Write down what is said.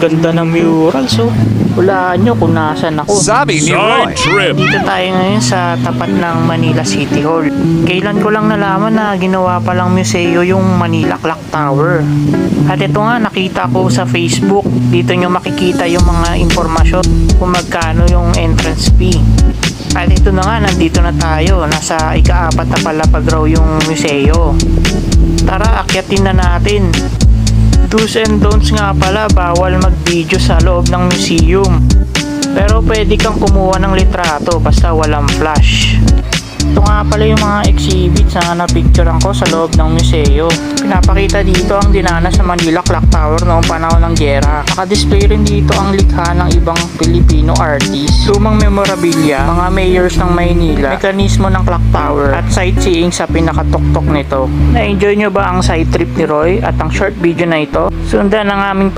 gaganda ng murals oh. Hulaan nyo kung nasan ako. Sabi ni Roy. Trip. Dito tayo ngayon sa tapat ng Manila City Hall. Kailan ko lang nalaman na ginawa palang museo yung Manila Clock Tower. At ito nga, nakita ko sa Facebook. Dito nyo makikita yung mga impormasyon kung magkano yung entrance fee. At ito na nga, nandito na tayo. Nasa ikaapat na palapag raw yung museo. Tara, akyatin na natin. Do's and don'ts nga pala, bawal mag-video sa loob ng museum. Pero pwede kang kumuha ng litrato basta walang flash. Pala yung mga exhibits na napicturean ko sa loob ng museo. Pinapakita dito ang dinana sa Manila Clock Tower noong panahon ng gera. Nakadisplay rin dito ang likha ng ibang Filipino artists. Lumang memorabilia, mga mayors ng Maynila, mekanismo ng clock tower, at sightseeing sa pinakatuktok nito. Na-enjoy nyo ba ang side trip ni Roy at ang short video na ito? Sundan ang aming